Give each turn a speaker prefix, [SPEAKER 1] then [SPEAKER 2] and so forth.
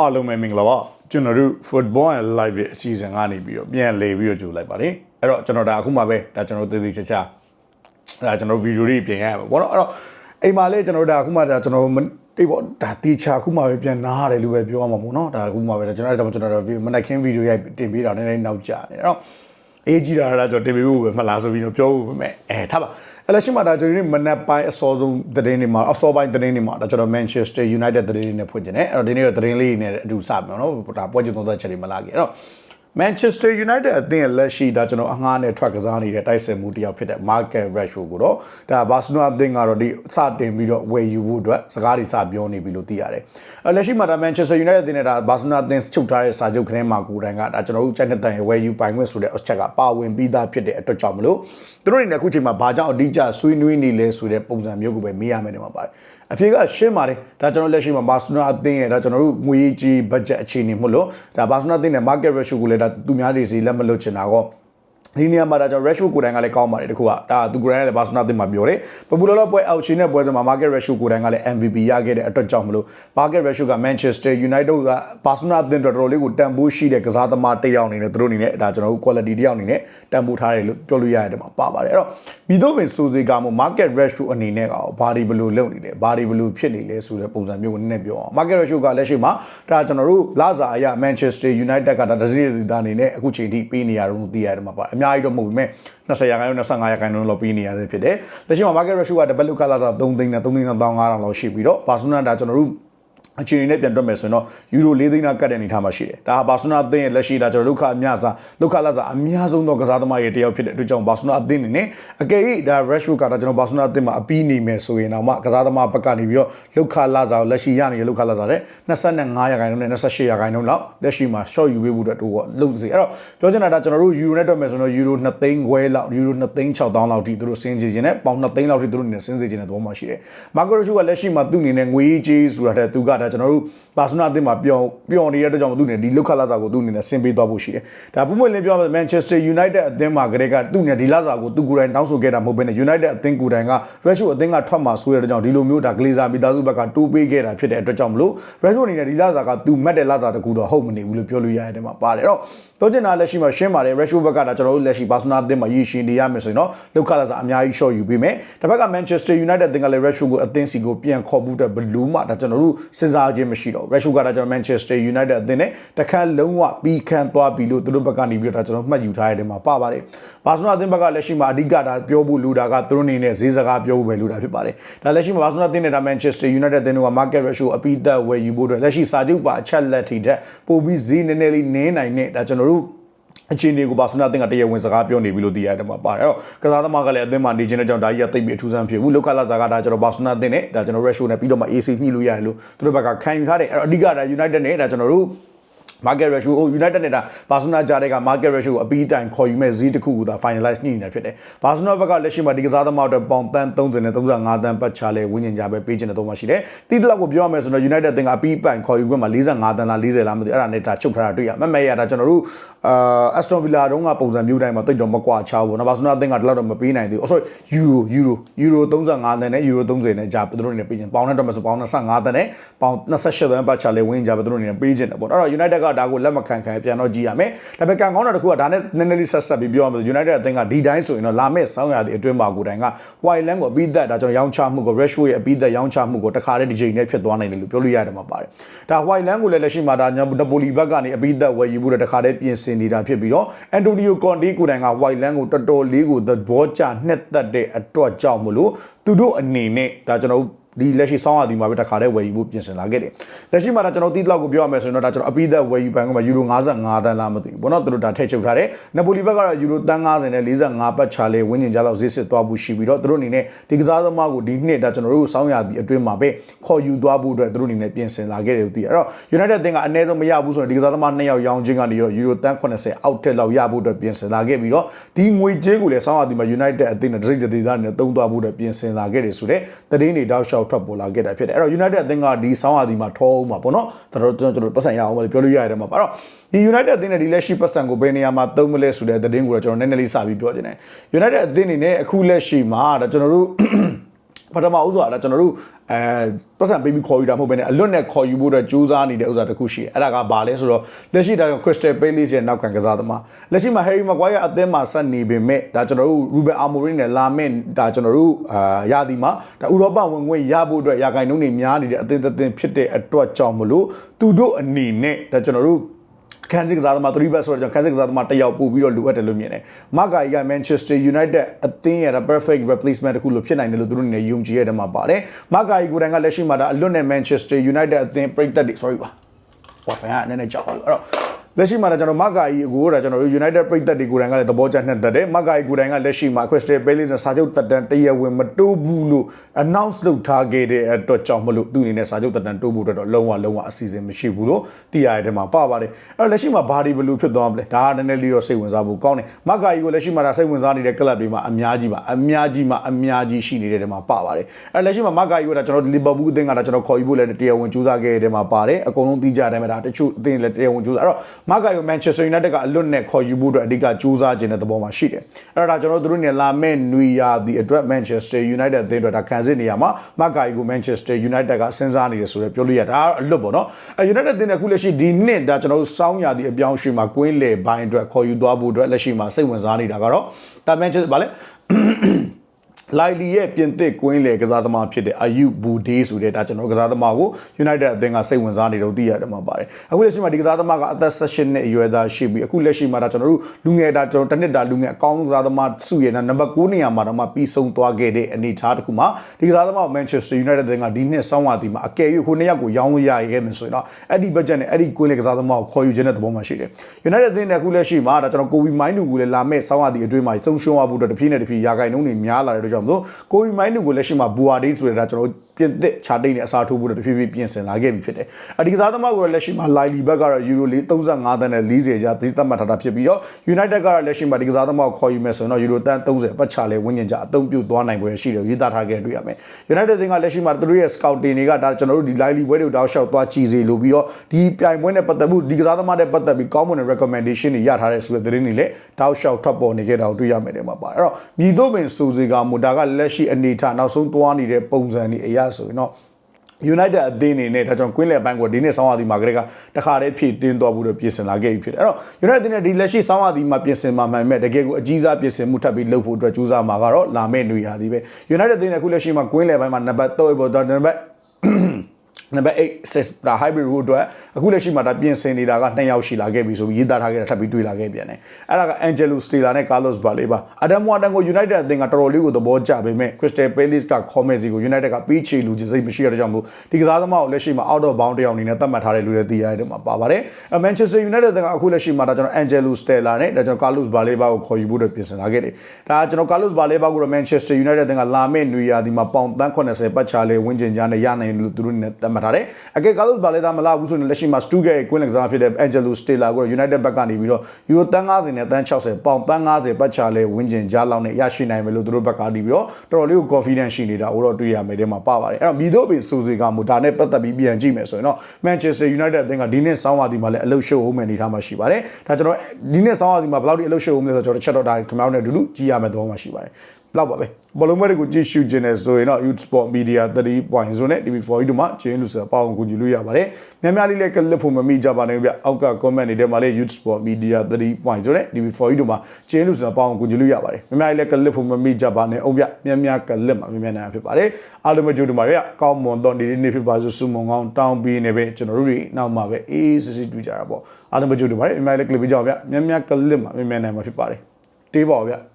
[SPEAKER 1] အားလုံးပဲမင်္ဂလာပါကျွန်တော်တို့ football and live ရဲ့အစီအစဉ်ကနေပြီးတော့ပြန်လေပြီးတော့ကြိုလိုက်ပါတယ်အဲ့တော့ကျွန်တော်ဒါအခုမှပဲဒါကျွန်တော်သေသေးချာချာဒါကျွန်တော်ဗီဒီယိုလေးပြင်ရမှာပေါ့နော်အဲ့တော့အိမ်မှာလေကျွန်တော်ဒါအခုမှဒါကျွန်တော်တိတ်ပေါ့ဒါတီချာအခုမှပဲပြန်နားရတယ်လို့ပဲပြောရမှာပေါ့နော်ဒါအခုမှပဲဒါကျွန်တော်အဲ့ဒါကျွန်တော်မနက်ခင်းဗီဒီယိုရိုက်တင်ပေးတာနည်းနည်းနောက်ကျနေအဲ့တော့ အေးကြည့်တာလားကျွန်တော်တင်ပေးဖို့ပဲမလားဆိုပြီးတော့ပြောဖို့ပဲမဲ့အဲထားပါအဲ့လက်ရှိမှာဒါကျွန်တော်ဒီမနက်ပိုင်းအစောဆုံးသတင်းတွေမှာအစောပိုင်းသတင်းတွေမှာဒါကျွန်တော် Manchester United သတင်းတွေနဲ့ဖွင့်ကျင်တယ်အဲ့တော့ဒီနေ့တော့သတင်းလေးတွေနဲ့အတူစပြီနော်ဒါပွဲကြုံသုံးသက်ချက်တွေမလာခဲ့အဲ့တော့ Manchester United အသင်းရဲ့လက်ရှိဒါကျွန်တော်အငှားနဲ့ထွက်ကစားနေတဲ့တိုက်စစ်မှုတစ်ယောက်ဖြစ်တဲ့ Marcus Rashford ကိုတော့ဒါ Barcelona အသင်းကတော့ဒီစတင်ပြီးတော့ဝယ်ယူဖို့အတွက်စကားတွေစပြောနေပြီလို့သိရတယ်။အဲလက်ရှိမှာဒါ Manchester United အသင်းနဲ့ဒါ Barcelona အသင်းချုပ်ထားတဲ့စာချုပ်ခင်းမှာကိုယ်တိုင်ကဒါကျွန်တော်တို့ကျန်တဲ့တန်ရဲ့ဝယ်ယူပိုင်ခွင့်ဆိုတဲ့အချက်ကပါဝင်ပြီးသားဖြစ်တဲ့အတွက်ကြောင့်မလို့သူတို့တွေနဲ့အခုချိန်မှာဘာကြောင့်အဓိကဆွေးနွေးနေလဲဆိုတဲ့ပုံစံမျိုးကိုပဲမေးရမယ်နေမှာပါတယ်။အဖြေကရှင်းပါတယ်ဒါကျွန်တော်လက်ရှိမှာ Barcelona အသင်းရဲ့ဒါကျွန်တော်တို့ငွေကြီး budget အခြေအနေမို့လို့ဒါ Barcelona အသင်းနဲ့ market ratio ကိုလည်းဒါသူများတွေစီလက်မလွတ်ချင်တာကော ဒီနေရာမှာဒါကြောင့် Rashford ကိုယ်တိုင်ကလည်းကောင်းပါတယ်တခုကဒါသူကိုယ်တိုင်ကလည်း Barcelona အသင်းမှာပြောတယ်ပပူလောလောပွဲအောက်ချင်းတဲ့ပွဲစဉ်မှာ Market Rashford ကိုယ်တိုင်ကလည်း MVP ရခဲ့တဲ့အတွက်ကြောင့်မလို့ Market Rashford က Manchester United က Barcelona အသင်းတော်တော်လေးကိုတန်ဖိုးရှိတဲ့ကစားသမားတစ်ယောက်အနေနဲ့သူတို့အနေနဲ့ဒါကျွန်တော်တို့ quality တစ်ယောက်အနေနဲ့တန်ဖိုးထားတယ်လို့ပြောလို့ရတယ်မှာပါပါတယ်အဲ့တော့မိတို့ပင်စိုးစေကမှု Market Rashford အနေနဲ့ကဘာဒီဘယ်လိုလုပ်နေလဲဘာဒီဘယ်လိုဖြစ်နေလဲဆိုတဲ့ပုံစံမျိုးကိုနည်းနည်းပြောအောင် Market Rashford ကလက်ရှိမှာဒါကျွန်တော်တို့လာစာအရ Manchester United ကဒါတစည်းတည်သားအနေနဲ့အခုချိန်ထိပေးနေရတယ်လို့သိရတယ်မှာပါအများကြီးတော့မဟုတ်ဘူးမဲ့20ရာခိုင်နှုန်း25ရာခိုင်နှုန်းလောက်ပေးနေရတယ်ဖြစ်တယ်။လက်ရှိမှာ market ratio က double look ကလာစား3သိန်းနဲ့3သိန်းနဲ့1500လောက်ရှိပြီးတော့ Barcelona ဒါကျွန်တော်တို့ အခြေအနေနဲ့ပြန်တွက်မယ်ဆိုရင်တော့ယူရို၄သိန်းနာကတ်တဲ့အနေထားမှာရှိတယ်။ဒါဟာဘာစနာအသင်းရဲ့လက်ရှိဒါကျွန်တော်ဒုက္ခအများစားဒုက္ခလက်စားအများဆုံးသောကစားသမားရဲ့တယောက်ဖြစ်တဲ့အတွက်ကြောင့်ဘာစနာအသင်းနေနဲ့အကယ်၍ဒါ Rashford ကဒါကျွန်တော်ဘာစနာအသင်းမှာအပီးနေမယ်ဆိုရင်တော့မှကစားသမားဘက်ကနေပြီးတော့ဒုက္ခလက်စားကိုလက်ရှိရနေတဲ့ဒုက္ခလက်စားတဲ့25ရာခိုင်နှုန်းနဲ့28ရာခိုင်နှုန်းလောက်လက်ရှိမှာ short ယူပေးဖို့အတွက်တို့ကလုပ်စေ။အဲ့တော့ပြောချင်တာဒါကျွန်တော်တို့ယူရိုနဲ့တွက်မယ်ဆိုတော့ယူရို2သိန်းခွဲလောက်ယူရို2သိန်း6တောင်းလောက်ထိသူတို့စင်းကြည့်ခြင်းနဲ့ပေါင်2သိန်းလောက်ထိသူတို့အနေနဲ့စင်းစေခြင်းတဲ့သဘောမှရှိတယ်။မာကိုရိုချူကလက်ရှိမှာသူ့အနေနဲ့ငွေကြေးဆိုတာတဲ့သူကဒါကျွန်တော်တို့ဘာစနာအသင်းမှာပျော်ပျော်နေတဲ့အတွက်ကြောင့်သူအနေနဲ့ဒီလောက်ခလာစာကိုသူအနေနဲ့ဆင်းပေးသွားဖို့ရှိတယ်။ဒါပုံမှန်လေးပြောမယ် Manchester United အသင်းမှာကလေးကသူအနေနဲ့ဒီလာစာကိုသူကိုယ်တိုင်တောင်းဆိုခဲ့တာမဟုတ်ဘဲနဲ့ United အသင်းကိုယ်တိုင်က Rashford အသင်းကထွက်မှာဆိုတဲ့အတွက်ကြောင့်ဒီလိုမျိုးဒါ Glazer မိသားစုဘက်ကတိုးပေးခဲ့တာဖြစ်တဲ့အတွက်ကြောင့်မလို့ Rashford အနေနဲ့ဒီလာစာကသူမတ်တဲ့လာစာတကူတော့ဟုတ်မနေဘူးလို့ပြောလို့ရတဲ့မှာပါတယ်။အဲ့တော့ ပြောချင်တာလက်ရှိမှာရှင်းပါတယ် Rashford ဘက်ကဒါကျွန်တော်တို့လက်ရှိ Barcelona အသင်းမှာရည်ရှင်နေရမယ်ဆိုရင်တော့လောက်ခလာစာအများကြီး short ယူပေးမယ်။တစ်ဖက်က Manchester United အသင်းကလည်း Rashford ကိုအသင်းစီကိုပြန်ခေါ်ဖို့အတွက်ဘလူးမှဒါကျွန်တော်တို့စဉ်းစားခြင်းမရှိတော့ Rashford ကဒါကျွန်တော် Manchester United အသင်းနဲ့တခါလုံးဝပြီးခန့်သွားပြီလို့သူတို့ဘက်ကနေပြီးတော့ဒါကျွန်တော်မှတ်ယူထားရတဲ့မှာပါပါတယ်။ဘာစနာအသင်းဘက်ကလက်ရှိမှာအဓိကဒါပြောဖို့လူတာကသူတို့အနေနဲ့ဈေးစကားပြောဖို့ပဲလူတာဖြစ်ပါတယ်။ဒါလက်ရှိမှာဘာစနာအသင်းနဲ့ဒါ Manchester United အသင်းတို့က market ratio အပိသက်ဝယ်ယူဖို့အတွက်လက်ရှိစာချုပ်ပါအချက်လက်ထိတဲ့ပို့ပြီးဈေးနည်းနည်းလေးနင်းနိုင်တဲ့ဒါကျွန်တော်တို့အခြေအနေကိုဘာစနာတင်ကတရားဝင်စကားပြောနေပြီလို့သိရတယ်မှာပါတယ်။အဲ့တော့ကစားသမားကလည်းအသင်းမှာနေခြင်းတဲ့ကြောင့်ဒါကြီးကသိပ်ပြီးအထူးဆန်းဖြစ်ဘူး။လောကလာစာကဒါကျွန်တော်ဘာစနာတင်နဲ့ဒါကျွန်တော် ratio နဲ့ပြီးတော့မှ AC ညှိလို့ရတယ်လို့သူတို့ဘက်ကခံယူထားတယ်။အဲ့တော့အဓိကဒါ United နဲ့ဒါကျွန်တော်တို့ market ratio ဟို United နဲ့ဒါ Barcelona ကြားတဲ့က market ratio ကိုအပြီးတိုင်ခေါ်ယူမဲ့ဈေးတစ်ခုကိုဒါ finalize ညှိနေတာဖြစ်တယ်။ Barcelona ဘက်ကလက်ရှိမှာဒီကစားသမားတွေပေါင်တန်း30နဲ့35တန်းပတ်ချလဲဝင်းကျင်ကြပဲပေးချင်တဲ့တော့မှရှိတယ်။တီးတလောက်ကိုပြောရမယ်ဆိုတော့ United တင်ကအပြီးပိုင်ခေါ်ယူခွင့်မှာ45တန်းလား40လားမသိအဲ့ဒါနဲ့ဒါချုပ်ထားတာတွေ့ရ။မမဲရတာကျွန်တော်တို့အာ Aston Villa တုန်းကပုံစံမျိုးတိုင်းမှာတိတ်တော့မကွာချဘူးနော်။ Barcelona တင်ကဒီလောက်တော့မပေးနိုင်သေးဘူး။ sorry Euro Euro Euro 35တန်းနဲ့ Euro 30နဲ့ကြာသူတို့နေပေးချင်ပေါင်နဲ့တော့မဆိုပေါင်25တန်းနဲ့ပေါင်28တန်းပတ်ချလဲဝင်းကြပဲသူတို့နေပေးချင်တယ်ပေါ့။အဲ့တော့ United ကဒါကိုလက်မခံခံပြန်တော့ကြည့်ရမယ်။ဒါပေမဲ့ကံကောင်းတာတစ်ခုကဒါနဲ့နည်းနည်းလေးဆက်ဆက်ပြီးပြောရမယ်ဆို United အသင်းကဒီတိုင်းဆိုရင်တော့လာမယ့်ဆောင်းရာသီအတွင်းမှာကိုယ်တိုင်က White Land ကိုအပြီးသက်ဒါကျွန်တော်ရောင်းချမှုကို Rashford ရဲ့အပြီးသက်ရောင်းချမှုကိုတခါတည်းဒီချိန်နဲ့ဖြစ်သွားနိုင်တယ်လို့ပြောလို့ရတယ်မှာပါတယ်။ဒါ White Land ကိုလည်းလက်ရှိမှာဒါနပိုလီဘက်ကနေအပြီးသက်ဝယ်ယူဖို့တခါတည်းပြင်ဆင်နေတာဖြစ်ပြီးတော့ Antonio Conte ကိုယ်တိုင်က White Land ကိုတော်တော်လေးကိုသဘောကျနှစ်သက်တဲ့အတွက်ကြောင့်မလို့သူတို့အနေနဲ့ဒါကျွန်တော်တို့ ဒီလက်ရှိစောင်းရသည်မှာပဲတခါတည်းဝယ်ယူဖို့ပြင်ဆင်လာခဲ့တယ်။လက်ရှိမှာဒါကျွန်တော်တီးတလောက်ကိုပြောရမယ်ဆိုရင်တော့ဒါကျွန်တော်အပိသက်ဝယ်ယူပိုင်ကမှာယူရို55တန်းလားမသိဘူးဘောနော်သူတို့ဒါထည့်ချုပ်ထားတယ်။နပိုလီဘက်ကတော့ယူရိုတန်း90နဲ့45ပတ်ချာလေဝင်းကျင်ကြလောက်ဈေးစစ်သွားဖို့ရှိပြီးတော့သူတို့အနေနဲ့ဒီကစားသမားကိုဒီနှစ်ဒါကျွန်တော်တို့စောင်းရသည်အတွင်းမှာပဲခေါ်ယူသွားဖို့အတွက်သူတို့အနေနဲ့ပြင်ဆင်လာခဲ့တယ်လို့သိရ။အဲ့တော့ United အသင်းကအနည်းဆုံးမရဘူးဆိုရင်ဒီကစားသမားနှစ်ယောက်ရောင်းချင်းကနေရောယူရိုတန်း80အောက်ထက်လောက်ရဖို့အတွက်ပြင်ဆင်လာခဲ့ပြီးတော့ဒီငွေကြေးကိုလည်းစောင်းရသည်မှာ United အသင်းနဲ့ဒစိတ်ဒေသနဲ့တုံးသွားဖို့အတွက်ပြင်ဆင်လာခဲ့တယ်ဆိုတဲ့သတင်းတွေတောက်လျှောက်ထွက်ပေါ်လာခဲ့တာဖြစ်တယ်အဲ့တော့ United အသင်းကဒီဆောင်းရာသီမှာထောအောင်မှာပေါ့နော်ကျွန်တော်တို့ကျွန်တော်ပတ်စံရအောင်လို့ပြောလို့ရတယ်မှာပါတော့ဒီ United အသင်းနဲ့ဒီလက်ရှိပတ်စံကိုဘယ်နေရာမှာသုံးမလဲဆိုတဲ့သတင်းကိုတော့ကျွန်တော်နည်းနည်းလေးစပြီးပြောချင်တယ် United အသင်းအနေနဲ့အခုလက်ရှိမှာဒါကျွန်တော်တို့ ပထမဥစ္စာကကျွန်တော်တို့အဲပတ်စံပေးပြီးခေါ်ယူတာမဟုတ်ဘဲနဲ့အလွတ်နဲ့ခေါ်ယူဖို့အတွက်ကြိုးစားနေတဲ့ဥစ္စာတစ်ခုရှိတယ်အဲ့ဒါကဘာလဲဆိုတော့လက်ရှိဒါက Crystal Palace ရဲ့နောက်ခံကစားသမားလက်ရှိမှာ Harry Maguire အသင်းမှာဆက်နေပေမဲ့ဒါကျွန်တော်တို့ Ruben Amorim နဲ့လာမယ့်ဒါကျွန်တော်တို့အာရသည်မှာဒါဥရောပဝင်ခွင့်ရဖို့အတွက်ရာဂိုင်နှုန်းတွေများနေတဲ့အသင်းတစ်သင်းဖြစ်တဲ့အတွက်ကြောင့်မလို့သူတို့အနေနဲ့ဒါကျွန်တော်တို့ ခန်းစစ်ကစားသမား3ဘတ်ဆိုတော့ခန်းစစ်ကစားသမားတစ်ယောက်ပို့ပြီးတော့လိုအပ်တယ်လို့မြင်တယ်။မဂါကြီးက Manchester United အသင်းရဲ့ perfect replacement တစ်ခုလို့ဖြစ်နိုင်တယ်လို့သူတို့အနေနဲ့ယုံကြည်ရတဲ့မှာပါတယ်။မဂါကြီးကိုယ်တိုင်ကလက်ရှိမှာဒါအလွတ်နဲ့ Manchester United အသင်းပြိသက်တွေ sorry ပါ။ Wi-Fi ကနည်းနည်းကြောက်လို့အဲ့တော့ လက်ရှိမှာတော့ကျွန်တော်မဂါကြီးအကိုကကျွန်တော်တို့ United ပြိသက်တွေကိုယ်တိုင်ကလည်းသဘောကျနှက်သက်တယ်။မဂါကြီးကိုယ်တိုင်ကလက်ရှိမှာ Crystal Palace နဲ့စာချုပ်တက်တန်တရဝင်မတိုးဘူးလို့ announce လုပ်ထားခဲ့တဲ့အတွက်ကြောင့်မလို့သူအနေနဲ့စာချုပ်တက်တန်တိုးဖို့အတွက်တော့လုံးဝလုံးဝအစီအစဉ်မရှိဘူးလို့သိရတဲ့မှာပါပါတယ်။အဲ့တော့လက်ရှိမှာဘာဒီဘလူးဖြစ်သွားမလဲ။ဒါကနည်းနည်းလေးတော့စိတ်ဝင်စားဖို့ကောင်းတယ်။မဂါကြီးကိုလက်ရှိမှာဒါစိတ်ဝင်စားနေတဲ့ club တွေမှာအများကြီးပါအများကြီးမှာအများကြီးရှိနေတဲ့ထဲမှာပါပါတယ်။အဲ့လက်ရှိမှာမဂါကြီးကိုဒါကျွန်တော်လီဗာပူးအသင်းကဒါကျွန်တော်ခေါ်ယူဖို့လည်းတရားဝင်ကြိုးစားခဲ့တဲ့ထဲမှာပါတယ်။အကုန်လုံးသိကြတယ်မှာဒါတချို့အသင်းလည်းတရားဝင်ကြိုးစားအဲ့တော့မဂါကြီးကို Manchester United ကအလွတ်နဲ့ခေါ်ယူဖို့အတွက်အဓိကကြိုးစားခြင်းတဲ့သဘောမှာရှိတယ်။အဲ့တော့ဒါကျွန်တော်တို့နေလာမဲ့နွေရာသီအတွက် Manchester United အသင်းအတွက်ဒါခံစစ်နေရမှာမဂါကြီးကို Manchester United ကစဉ်းစားနေတယ်ဆိုတော့ပြောလို့ရတာအလွတ်ပေါ့နော်။အဲ United အသင်းကအခုလက်ရှိဒီနှစ်ဒါကျွန်တော်တို့စောင်းရာသီအပြောင်းအရွှေ့မှာကွင်းလေဘိုင်းအတွက်ခေါ်ယူသွားဖို့အတွက်လက်ရှိမှာစိတ်ဝင်စားနေတာကတော့ဒါ Manchester ဗာလဲ လိုက်လီရဲ့ပြင်သစ်ကွင်းလေကစားသမားဖြစ်တဲ့အယူဘူဒေးဆိုတဲ့ဒါကျွန်တော်ကစားသမားကို United အသင်းကစိတ်ဝင်စားနေတော့သိရတယ်မှာပါတယ်အခုလက်ရှိမှာဒီကစားသမားကအသက်16နှစ်အရွယ်သားရှိပြီးအခုလက်ရှိမှာဒါကျွန်တော်တို့လူငယ်ဒါကျွန်တော်တစ်နှစ်တာလူငယ်အကောင်းဆုံးကစားသမားစုရတဲ့နံပါတ်9နေရာမှာတော့မှပြီးဆုံးသွားခဲ့တဲ့အနေအထားတစ်ခုမှာဒီကစားသမားကို Manchester United အသင်းကဒီနှစ်ဆောင်းရာသီမှာအကယ်၍ခုနှစ်ယောက်ကိုရောင်းလို့ရခဲ့မယ်ဆိုရင်တော့အဲ့ဒီ budget နဲ့အဲ့ဒီကွင်းလေကစားသမားကိုခေါ်ယူခြင်းတဲ့သဘောမှာရှိတယ် United အသင်းနဲ့အခုလက်ရှိမှာဒါကျွန်တော်ကိုဗီမိုင်းနူကိုလည်းလာမဲ့ဆောင်းရာသီအတွင်းမှာသုံးရှုံးရဖို့အတွက်တစ်ပြေးနဲ့တစ်ပြေးရာဂိုင်နှုန်းတွေများလာတဲ့အတွက်ကြောင့်မလို့ကိုဗီမိုင်းနူကိုလက်ရှိမှာဘူအာဒေးဆိုတဲ့ဒါကျွန်တော်ပြင်သစ်ခြာတိတ်နဲ့အစားထိုးဖို့အတွက်တဖြည်းဖြည်းပြင်ဆင်လာခဲ့ပြီဖြစ်တယ်။အဒီကစားသမားကိုလက်ရှိမှာလိုင်လီဘက်ကတော့ယူရိုလေး35တန်းနဲ့40ကျာသီးသတ်မှတ်ထားတာဖြစ်ပြီးတော့ United ကတော့လက်ရှိမှာဒီကစားသမားကိုခေါ်ယူမယ်ဆိုရင်တော့ယူရိုတန်း30ပတ်ချလဲဝန်းကျင်ကြအသုံးပြုသွားနိုင်ပွဲရှိတယ်ရေးသားထားခဲ့တွေ့ရမယ်။ United သင်းကလက်ရှိမှာသူတို့ရဲ့ scouting တွေကဒါကျွန်တော်တို့ဒီ live ပွဲတွေကိုတောက်လျှောက်သွားကြည့်စေလို့ပြီးတော့ဒီပြိုင်ပွဲနဲ့ပတ်သက်မှုဒီကစားသမားနဲ့ပတ်သက်ပြီးကောင်းမွန်တဲ့ recommendation တွေရထားတဲ့ဆိုတဲ့သတင်းတွေလည်းတောက်လျှောက်ထွက်ပေါ်နေခဲ့တာကိုတွေ့ရမယ်တဲ့မှာပါအဲ့တော့မြည်တို့ပင်စူစီကမူဒါကလက်ရှိအနေထားနောက်ဆုံးသွားနေတဲ့ပုံစံတွေအရဆိုရင်တော့ United အသင်းအနေနဲ့ဒါကြောင့်ကွင်းလယ်ပိုင်းကိုဒီနေ့ဆောင်းရာသီမှာကလေးကတခါတည်းဖြည့်တင်းသွားဖို့တော့ပြင်ဆင်လာခဲ့ပြီဖြစ်တယ်အဲ့တော့ United အသင်းနဲ့ဒီလက်ရှိဆောင်းရာသီမှာပြင်ဆင်မှာမှန်မဲ့တကယ်ကိုအကြီးစားပြင်ဆင်မှုထပ်ပြီးလုပ်ဖို့အတွက်ကြိုးစားမှာကတော့လာမယ့်နေရာသီပဲ United အသင်းနဲ့အခုလက်ရှိမှာကွင်းလယ်ပိုင်းမှာနံပါတ်3ပေါ်တော့နံပါတ် နံပါတ်8 6ဒါ hybrid route အတွက်အခုလက်ရှိမှာဒါပြင်ဆင်နေတာက2ယောက်ရှိလာခဲ့ပြီဆိုပြီးရေးသားထားခဲ့တာထပ်ပြီးတွေ့လာခဲ့ပြန်တယ်အဲ့ဒါက Angelo Stella နဲ့ Carlos Baleba Adam Water ကို United အသင်းကတော်တော်လေးကိုသဘောကျပေမဲ့ Crystal Palace က comment စီကို United ကပေးချေလူချင်းစိတ်မရှိရတဲ့ကြောင့်မို့ဒီကစားသမားကိုလက်ရှိမှာ out of bound တယောက်အနေနဲ့သတ်မှတ်ထားတယ်လို့လည်းသိရတဲ့မှာပါပါတယ် Manchester United အသင်းကအခုလက်ရှိမှာဒါကျွန်တော် Angelo Stella နဲ့ဒါကျွန်တော် Carlos Baleba ကိုခေါ်ယူဖို့အတွက်ပြင်ဆင်လာခဲ့တယ်ဒါကျွန်တော် Carlos Baleba ကိုတော့ Manchester United အသင်းကလာမယ့်နွေရာသီမှာပေါင်တန်း80ပတ်ချလဲဝင်းကျင်ကြားနဲ့ရနိုင်လို့သူတို့နဲ့သတ်မှတ်ထားတယ်အကယ် Carlos Baleba မလာဘူးဆိုရင်လက်ရှိမှာ Stuttgart ရဲ့ကွင်းလက်ကစားဖြစ်တဲ့ Angelo Stella ကို United ဘက်ကနေပြီးတော့ Euro တန်း90နဲ့တန်း60ပေါင်တန်း90ပတ်ချလဲဝင်းကျင်ကြားလောက်နဲ့ရရှိနိုင်မယ်လို့သူတို့ဘက်ကနေပြီးတော့တော်တော်လေးကို confidence ရှိနေတာကိုတော့တွေ့ရမယ်တဲ့မှာပါပါတယ်အဲ့တော့မီဒိုဘေဆိုစီကမူဒါနဲ့ပတ်သက်ပြီးပြန်ကြည့်မယ်ဆိုရင်တော့ Manchester United အသင်းကဒီနှစ်ဆောင်းပါးဒီမှာလည်းအလုတ်ရှုပ်အောင်မယ်အနေထားမှာရှိပါတယ်ဒါကျွန်တော်ဒီနှစ်ဆောင်းပါးဒီမှာဘယ်လောက်ထိအလုတ်ရှုပ်အောင်လဲဆိုတော့ကျွန်တော်တစ်ချက်တော့ဒါခင်ဗျားတို့နဲ့အတူတူကြည့်ရမယ်သဘောမှာရှိပါတယ် လောက်ပါပဲဘောလုံးပွဲတွေကိုကြည့်ရှုခြင်းနဲ့ဆိုရင်တော့ Youth Sport Media 3.0နဲ့ TV4 တို့မှာကျင်းလို့ဆိုပေါအောင်ကူညီလို့ရပါတယ်များများလေးလည်းကလစ်ဖို့မမိကြပါနဲ့ဗျအောက်က comment တွေထဲမှာလည်း Youth Sport Media 3.0နဲ့ TV4 တို့မှာကျင်းလို့ဆိုပေါအောင်ကူညီလို့ရပါတယ်များများလေးလည်းကလစ်ဖို့မမိကြပါနဲ့အောင်ဗျများများကလစ်မှာများများနိုင်ဖြစ်ပါတယ်အားလုံးပဲကြိုးတူပါဗျကောင်းမွန်တော့ဒီနေ့ဖြစ်ပါစို့စုမုံကောင်းတောင်းပြီးနေပဲကျွန်တော်တို့တွေနောက်မှာပဲအေးစစ်စစ်တွေ့ကြတာပေါ့အားလုံးပဲကြိုးတူပါတယ်များများလေးကလစ်ပေးကြအောင်ဗျများများကလစ်မှာများများနိုင်မှာဖြစ်ပါတယ်တေးပါဗျ